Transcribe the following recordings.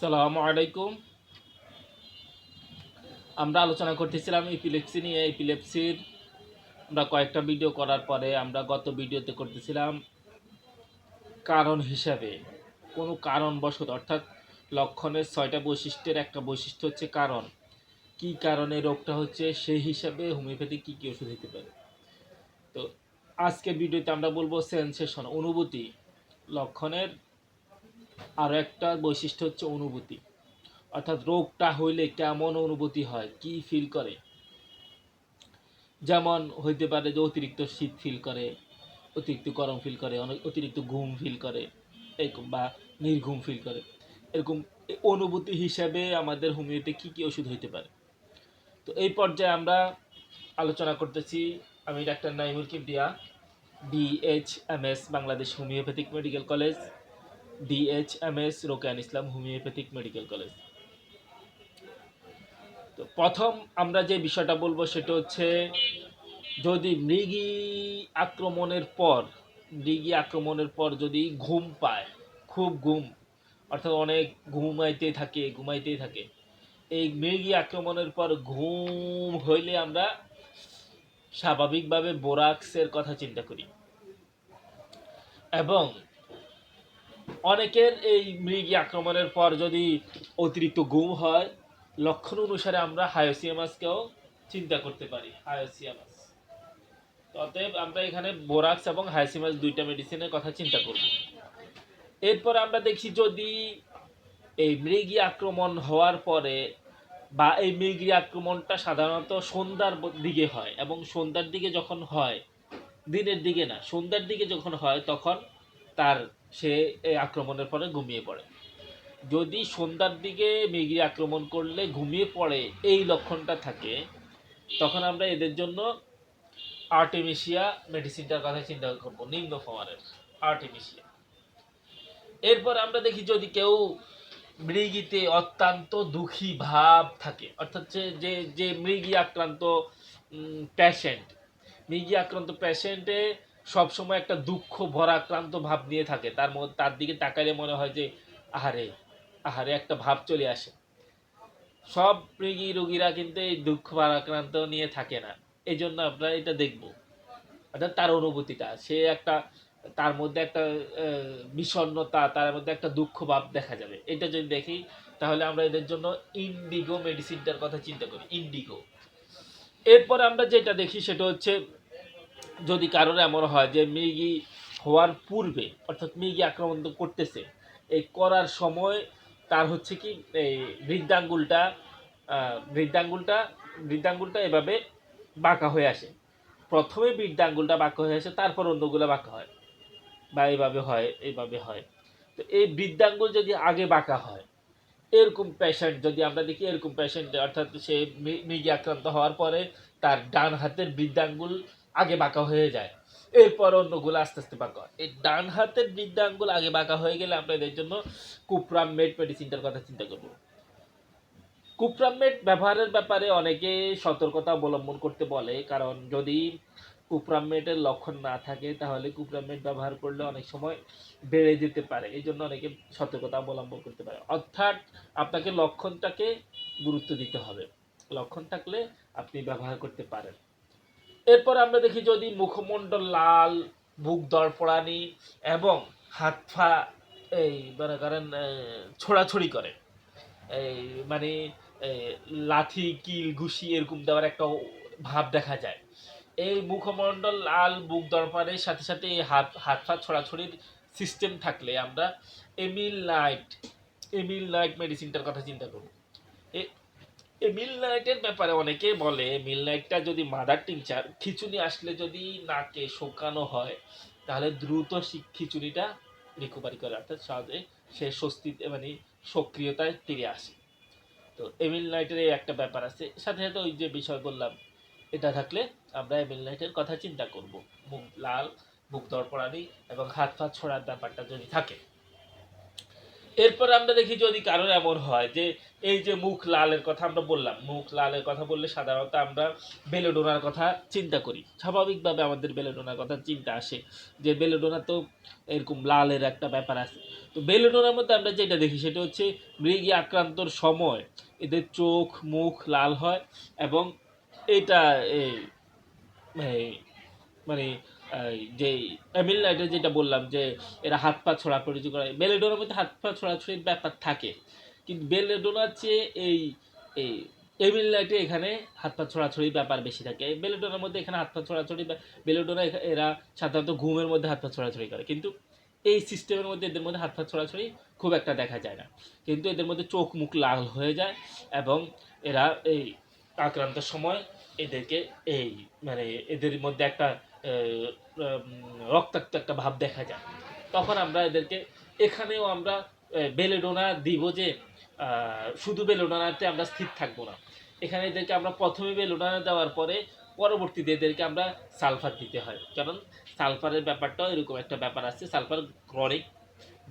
সালামু আলাইকুম। আমরা আলোচনা করতেছিলাম এপিলেপসি নিয়ে। এপিলেপসির আমরা কয়েকটা ভিডিও করার পরে আমরা গত ভিডিওতে করতেছিলাম কারণ হিসাবে। কোনো কারণবশত, অর্থাৎ লক্ষণের ছয়টা বৈশিষ্ট্যের একটা বৈশিষ্ট্য হচ্ছে কারণ। কি কারণে রোগটা হচ্ছে সেই হিসাবে হোমিওপ্যাথি কী কী ওষুধ দিতে পারে। তো আজকের ভিডিওতে আমরা বলব সেন্সেশন, অনুভূতি লক্ষণের আরও একটা বৈশিষ্ট্য হচ্ছে অনুভূতি। অর্থাৎ রোগটা হইলে কেমন অনুভূতি হয়, কি ফিল করে? যেমন হইতে পারে যে অতিরিক্ত শীত ফিল করে, অতিরিক্ত গরম ফিল করে, অনেক অতিরিক্ত ঘুম ফিল করে, এরকম বা নির্ঘুম ফিল করে। এরকম অনুভূতি হিসাবে আমাদের হোমিওতে কি কি ওষুধ হইতে পারে? তো এই পর্যায়ে আমরা আলোচনা করতেছি আমি doctor Naimul Kibria DHMS Bangladesh homeopathic medical college. DHMS Rokeyan Islam homeopathic medical college তো প্রথম আমরা যে বিষয়টা বলব সেটা হচ্ছে, যদি মৃগী আক্রমণের পর, মৃগী আক্রমণের পর যদি ঘুম পায়, খুব ঘুম, অর্থাৎ অনেক ঘুমাইতে থাকে, ঘুমাইতেই থাকে, এই মৃগী আক্রমণের পর ঘুম হইলে আমরা স্বাভাবিকভাবে বোরাক্সের কথা চিন্তা করি। এবং অনেকের এই মৃগী আক্রমণের পর যদি অতিরিক্ত গুম হয়, লক্ষণ অনুসারে আমরা হায়োসিয়ামাসকেও চিন্তা করতে পারি, হায়োসিয়ামাস। অতএব আমরা এখানে বোরাক্স এবং হায়োসিয়ামাস দুইটা মেডিসিনের কথা চিন্তা করব। এরপর আমরা দেখি যদি এই মৃগী আক্রমণ হওয়ার পরে বা এই মৃগী আক্রমণটা সাধারণত সন্ধ্যার দিকে হয় এবং সন্ধ্যার দিকে যখন হয়, দিনের দিকে না, সন্ধ্যার দিকে যখন হয়, তখন তার সে এই আক্রমণের পরে ঘুমিয়ে পড়ে। যদি সন্ধ্যার দিকে মৃগী আক্রমণ করলে ঘুমিয়ে পড়ে এই লক্ষণটা থাকে, তখন আমরা এদের জন্য আর্টেমিশিয়া মেডিসিনটার কথা চিন্তা করব, নিম্ন ফমারের আর্টেমিশিয়া। এরপর আমরা দেখি যদি কেউ মৃগীতে অত্যন্ত দুঃখী ভাব থাকে, অর্থাৎ যে যে মৃগী আক্রান্ত প্যাশেন্ট মৃগী আক্রান্ত প্যাশেন্টে সবসময় একটা দুঃখ ভরাক্রান্ত ভাব নিয়ে থাকে। তার মধ্যে তার দিকে তাকালে মনে হয় যে আহারে আহারে একটা ভাব চলে আসে। সব রোগী রোগীরা কিন্তু এই দুঃখ ভারাক্রান্ত নিয়ে থাকে না। এই জন্য আমরা এটা দেখব। অর্থাৎ তার অনুভূতিটা সে একটা তার মধ্যে একটা আহ, বিষণ্ণতা তার মধ্যে একটা দুঃখ ভাব দেখা যাবে। এটা যদি দেখি তাহলে আমরা এদের জন্য ইন্ডিগো মেডিসিনটার কথা চিন্তা করি। ইন্ডিগো এরপর আমরা যেটা দেখি সেটা হচ্ছে যদি কারোর এমন হয় যে মৃগী হওয়ার পূর্বে, অর্থাৎ মৃগী আক্রমণ করতেছে, এই করার সময় তার হচ্ছে কি, এই বৃদ্ধাঙ্গুলটা বৃদ্ধাঙ্গুলটা বৃদ্ধাঙ্গুলটা এভাবে বাঁকা হয়ে আসে। প্রথমে বৃদ্ধাঙ্গুলটা বাঁকা হয়ে আসে, তারপর অন্যগুলো বাঁকা হয়। বা এইভাবে হয় এইভাবে হয়। তো এই বৃদ্ধাঙ্গুল যদি আগে বাঁকা হয়, এরকম পেশেন্ট যদি আমরা দেখি, এরকম পেশেন্ট অর্থাৎ সে মৃগী আক্রান্ত হওয়ার পরে তার ডান হাতের বৃদ্ধাঙ্গুল আগে বাঁকা হয়ে যায়। এরপর অন্যগুলো আস্তে আস্তে বাঁকা হয়। এই ডান হাতের বৃদ্ধাঙ্গুল আগে বাঁকা হয়ে গেলে আমরা এদের জন্য কুপ্রাম মেড মেডিসিনটার কথা চিন্তা করব। কুপ্রাম মেড ব্যবহারের ব্যাপারে অনেকে সতর্কতা অবলম্বন করতে বলে, কারণ যদি কুপরাম কুপ্রামেটের লক্ষণ না থাকে, তাহলে কুপরাম কুপ্রামেট ব্যবহার করলে অনেক সময় বেড়ে যেতে পারে। এই জন্য অনেকে সতর্কতা অবলম্বন করতে পারে। অর্থাৎ আপনাকে লক্ষণটাকে গুরুত্ব দিতে হবে। লক্ষণ থাকলে আপনি ব্যবহার করতে পারেন। এরপর আমরা দেখি যদি মুখমণ্ডল লাল, বুক দরপড়ানি এবং হাত পা এই মনে করেন ছোড়াছড়ি করে। এই মানে লাথি, কিল, ঘুষি এরকম দেওয়ার একটা ভাব দেখা যায়। এই মুখমণ্ডল লাল, বুক দরপারের সাথে সাথে এই হাত হাত পা ছড়াছড়ির সিস্টেম থাকলে আমরা এমিল নাইট এমিল নাইট মেডিসিনটার কথা চিন্তা করব। এ- মিল নাইটের ব্যাপারে অনেকে বলে, মিল নাইটটা যদি মাদার টিংচার খিচুনি আসলে যদি নাকে শোকানো হয়, তাহলে দ্রুত খিচুনিটা রিকভারি করে অর্থাৎ সহজে সে স্বস্তিতে মানে সক্রিয়তায় ফিরে আসে। তো এমিল নাইটের এই একটা ব্যাপার আছে। সাথে সাথে ওই যে বিষয় বললাম, এটা থাকলে আমরা এমিল নাইটের কথা চিন্তা করব। মুখ লাল, মুখ দরপড়ানি এবং হাত ফাত ছড়ার ব্যাপারটা যদি থাকে। এরপর আমরা দেখি যদি কারোর এমন হয় যে এই যে মুখ লালের কথা আমরা বললাম, মুখ লালের কথা বললে সাধারণত আমরা বেলোডোনার কথা চিন্তা করি। স্বাভাবিকভাবে আমাদের বেলোডোনার কথা চিন্তা আসে যে বেলোডোনা তো এরকম লালের একটা ব্যাপার আছে। তো বেলোডোনার মধ্যে আমরা যেটা দেখি সেটা হচ্ছে মৃগী আক্রান্তর সময় এদের চোখ, মুখ লাল হয় এবং এটা মানে যে লাইটের যেটা বললাম যে এরা হাত পা ছোড়াছড়ি করে বেলেডোনার মধ্যে হাত পা ছোড়াছড়ির ব্যাপার থাকে। কিন্তু বেলেডোনার চেয়ে এই এই এমিল লাইটে এখানে হাত পা ছোড়াছড়ির ব্যাপার বেশি থাকে। বেলেডোনার মধ্যে এখানে হাত পা ছোড়াছড়ি বেলেডোনা এরা সাধারণত ঘুমের মধ্যে হাত পা ছোড়াছড়ি করে। কিন্তু এই সিস্টেমের মধ্যে এদের মধ্যে হাত পা ছোড়াছড়ি খুব একটা দেখা যায় না। কিন্তু এদের মধ্যে চোখ মুখ লাল হয়ে যায় এবং এরা এই আক্রান্তের সময় এদেরকে এই মানে এদের মধ্যে একটা রক্তাক্ত একটা ভাব দেখা যায়। তখন আমরা এদেরকে, এখানেও আমরা বেলেডোনা দিব যে শুধু বেলেডোনাতে আমরা স্থির থাকব না। এখানে এদেরকে আমরা প্রথমে বেলেডোনা দেওয়ার পরে পরবর্তীতে এদেরকে আমরা সালফার দিতে হয়। কারণ সালফারের ব্যাপারটাও এরকম একটা ব্যাপার আছে। সালফার ক্রনিক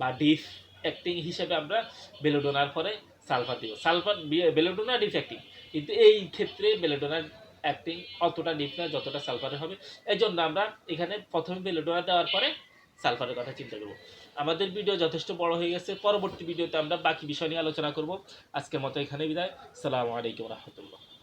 বা ডিফ অ্যাক্টিং হিসেবে আমরা বেলোডোনার পরে সালফার দিব। Sulphur belladonna acting. কিন্তু এই ক্ষেত্রে বেলোডোনার অ্যাক্টিং অতটা ডিপ না যতটা সালফারের হবে। এই জন্য আমরা এখানে প্রথমে বেলোডোনা দেওয়ার পরে সালফারের কথা চিন্তা করব। আমাদের ভিডিও যথেষ্ট বড় হয়ে গেছে। পরবর্তী ভিডিওতে আমরা বাকি বিষয় নিয়ে আলোচনা করব। আজকের মতো এখানে বিদায়। সালামু আলাইকুম রহমতুল্লাহ।